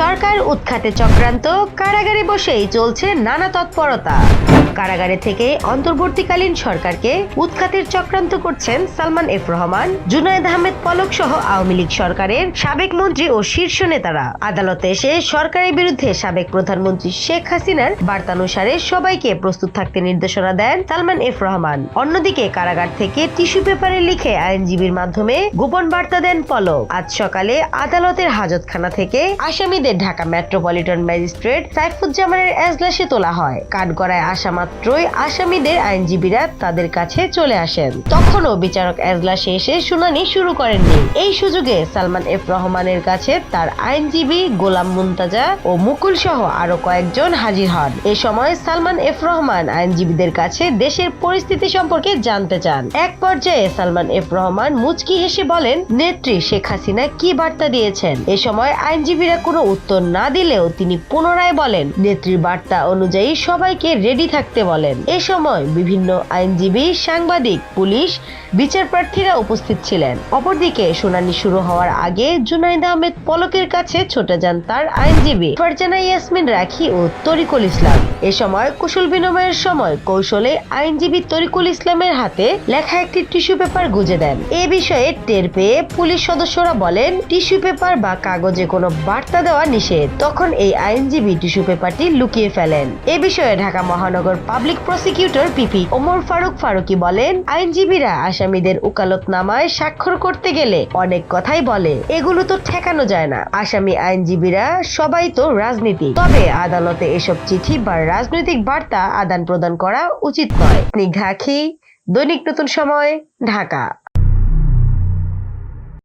সরকার উৎখাতে চক্রান্ত, কারাগারে বসেই চলছে নানা তৎপরতা। কারাগারে থেকে অন্তর্বর্তীকালীন সরকারকে উৎখাতের চক্রান্ত করছেন সালমান এফ রহমান, জুনায়েদ আহমেদ পলক সহ আওয়ামী লীগ সরকারের সাবেক মন্ত্রী ও শীর্ষ নেতারা। আদালতে এসে সরকারের বিরুদ্ধে সাবেক প্রধানমন্ত্রী শেখ হাসিনার বার্তানুসারে সবাইকে প্রস্তুত থাকতে নির্দেশনা দেন সালমান এফ রহমান। অন্যদিকে কারাগার থেকে টিস্যু পেপারে লিখে আইনজীবীর মাধ্যমে গোপন বার্তা দেন পলক। আজ সকালে আদালতের হাজতখানা থেকে আসামিদের ঢাকা মেট্রোপলিটন ম্যাজিস্ট্রেট সাইফুজ্জামানের এজলাসে তোলা হয়। কাঠগড়ায় আসা মাত্রই আসামিদের আইনজীবীরা তাদের কাছে চলে আসেন। তখনও বিচারক এজলাসে এসে শুনানি শুরু করেননি। এই সুযোগে সালমান এফ রহমানের কাছে তার আইনজীবী গোলাম মুন্তাজা ও মুকুল সহ আরও কয়েকজন হাজির হন। এ সময় সালমান এফ রহমান আইনজীবীদের কাছে দেশের পরিস্থিতি সম্পর্কে জানতে চান। এক পর্যায়ে সালমান এফ রহমান মুচকি হেসে বলেন, নেত্রী শেখ হাসিনা কি বার্তা দিয়েছেন? এ সময় আইনজীবীরা কোনো উত্তর না দিলেও তিনি পুনরায় বলেন, নেত্রীর বার্তা অনুযায়ী সবাইকে রেডি থাকতে বলেন। এ সময় বিভিন্ন আইনজীবী, সাংবাদিক, পুলিশ, বিচার প্রার্থীরা উপস্থিত ছিলেন। অপরদিকে শুনানি শুরু হওয়ার আগে জুনাইদ আহমেদ পলকের কাছে ছুটে যান তার আইনজীবী ফারজানা ইয়াসমিন রাখি ও তরিকুল ইসলাম। এ সময় কুশল বিনিময়ের সময় কৌশলে আইনজীবী তরিকুল ইসলামের হাতে লেখা একটি টিস্যু পেপার গুজে দেন। এ বিষয়ে টের পেয়ে পুলিশ সদস্যরা বলেন, টিস্যু পেপার বা কাগজে কোনো বার্তা দেওয়া নিষেধ। তখন এই আইনজীবী টিস্যু পেপারটি লুকিয়ে ফেলেন। এ বিষয়ে ঢাকা মহানগর public prosecutor PP Omar Faruk Faruki বলেন, আইনজীবীরা আসামিদের উকালতনামায় স্বাক্ষর করতে গেলে অনেক কথাই বলে। এগুলো তো ঠেকানো যায় না। আসামি আইনজীবীরা সবাই তো রাজনীতি তবে আদালতে এসব চিঠি বা রাজনৈতিক বার্তা আদান প্রদান করা উচিত নয়। স্নিগ্ধাখি দৈনিক নতুন সময়, ঢাকা।